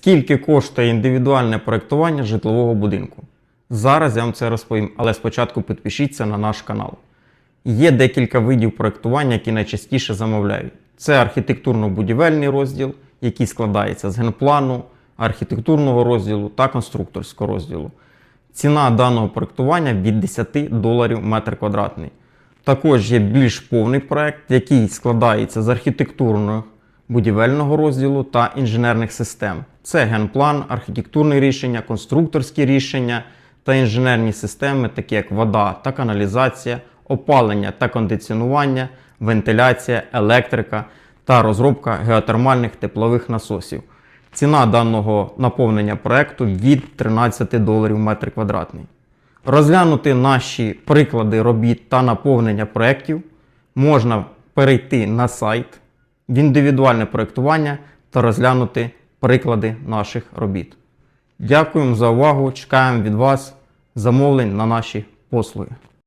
Скільки коштує індивідуальне проєктування житлового будинку? Зараз я вам це розповім, але спочатку підпишіться на наш канал. Є декілька видів проєктування, які найчастіше замовляють. Це архітектурно-будівельний розділ, який складається з генплану, архітектурного розділу та конструкторського розділу. Ціна даного проєктування від 10 доларів метр квадратний. Також є більш повний проект, який складається з архітектурного будівельного розділу та інженерних систем. Це генплан, архітектурні рішення, конструкторські рішення та інженерні системи, такі як вода та каналізація, опалення та кондиціонування, вентиляція, електрика та розробка геотермальних теплових насосів. Ціна даного наповнення проекту від 13 доларів метр квадратний. Розглянути наші приклади робіт та наповнення проєктів можна перейти на сайт в індивідуальне проєктування та розглянути приклади наших робіт. Дякуємо за увагу! Чекаємо від вас замовлень на наші послуги.